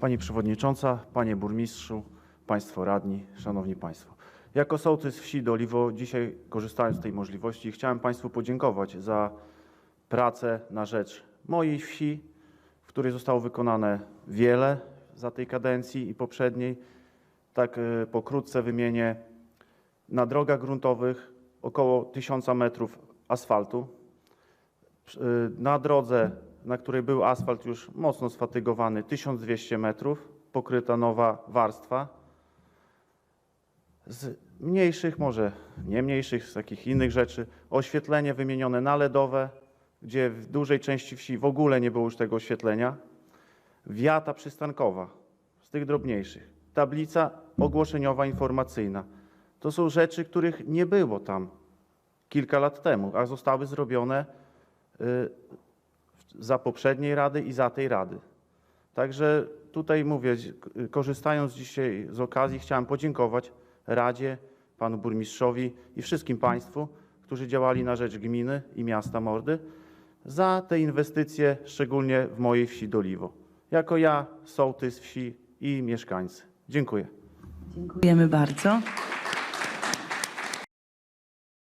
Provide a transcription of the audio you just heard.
Pani Przewodnicząca, Panie Burmistrzu, Państwo Radni, Szanowni Państwo. Jako sołtys wsi Doliwo dzisiaj korzystając z tej możliwości chciałem Państwu podziękować za pracę na rzecz mojej wsi, w której zostało wykonane wiele za tej kadencji i poprzedniej. Tak e, pokrótce wymienię na drogach gruntowych około 1000 metrów asfaltu. Y, Na drodze, na której był asfalt już mocno sfatygowany, 1200 metrów, pokryta nowa warstwa. Z mniejszych, może nie mniejszych, z takich innych rzeczy, oświetlenie wymienione na LEDowe, gdzie w dużej części wsi w ogóle nie było już tego oświetlenia. Wiata przystankowa, z tych drobniejszych. Tablica ogłoszeniowa informacyjna. To są rzeczy, których nie było tam kilka lat temu, a zostały zrobione y, za poprzedniej rady i za tej rady. Także tutaj mówię, korzystając dzisiaj z okazji, chciałem podziękować Radzie, panu burmistrzowi i wszystkim państwu, którzy działali na rzecz gminy i miasta Mordy za te inwestycje, szczególnie w mojej wsi Doliwo. Jako ja, sołtys wsi i mieszkańcy. Dziękuję. Dziękujemy bardzo.